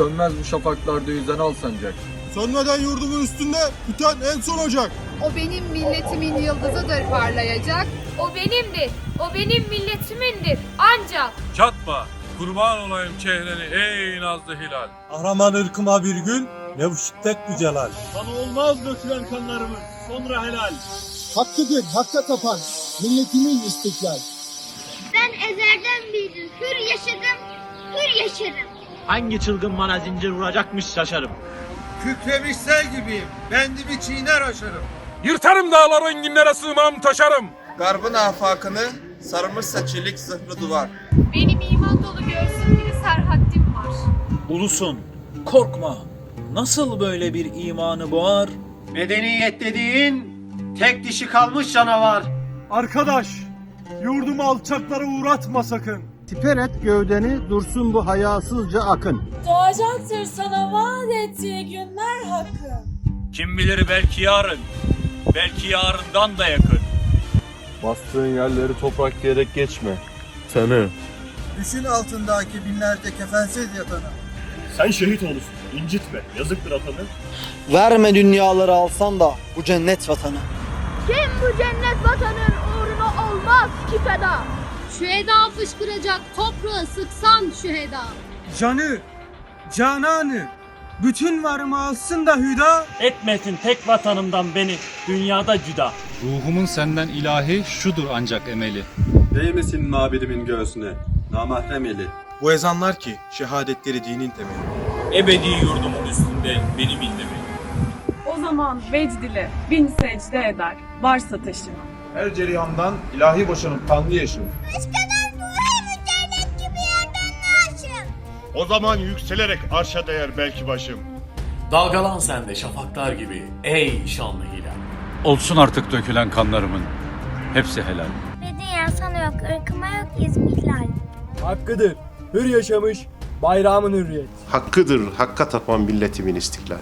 Sönmez bu şafaklarda yüzen al sancak. Sönmeden yurdumun üstünde tüten en son ocak. O benim milletimin yıldızıdır parlayacak. O benimdir, o benim milletimindir. Ancak Çatma, kurban olayım çehreni ey nazlı hilal. Kahraman ırkıma bir gün ne bu şiddet bu celal. Sana olmaz dökülen kanlarımız sonra helal. Hakkıdır, hakka tapan, milletimin istiklal. Ben ezelden büyüdüm, hür yaşadım, hür yaşarım. Hangi çılgın bana zincir vuracakmış şaşarım. Kükremiş sel gibiyim. Bendimi çiğner aşarım. Yırtarım dağları enginlere sığmam taşarım. Garbın afakını sarmışsa çelik zırhlı duvar. benim iman dolu göğsüm gibi serhaddim var. Ulusun korkma. Nasıl böyle bir imanı boğar? Medeniyet dediğin tek dişi kalmış canavar. Arkadaş, yurdumu alçaklara uğratma sakın. Siper et gövdeni, dursun bu hayasızca akın. Doğacaktır sana vaat ettiği günler hakkı. Kim bilir belki yarın, belki yarından da yakın. Bastığın yerleri toprak diyerek geçme. Tanı. Düşün altındaki binlerce kefensiz yatanı. Sen şehit olursun. incitme. Yazıktır atanı. Verme dünyaları alsan da bu cennet vatanı. Kim bu cennet vatanın uğruna olmaz ki feda? Şu eda fışkıracak toprağı sıksan şu. Canı, cananı, bütün varımı alsın da hüda. Etmesin tek vatanımdan beni dünyada cüda. Ruhumun senden ilahi şudur ancak emeli. Değmesin mabedimin göğsüne. Namahrem eli. Bu ezanlar ki şehadetleri dinin temeli. Ebedi yurdumun üstünde benim inlemeyi. O zaman vecdile bin secde eder, varsa taşıma. Her cereyandan ilahi boşanıp kanlı yaşım. Kıskanır ruhum cennet gibi yerden naşım. O zaman yükselerek arşa değer belki başım. Dalgalan sen de şafaklar gibi ey şanlı hilal. Olsun artık dökülen kanlarımın. Hepsi helal. Bir dünya sana yok, ırkıma yok, izm ihlal. Hakkıdır. Hür yaşamış bayrağımın hürriyet. Hakkıdır hakka tapan milletimin istiklal.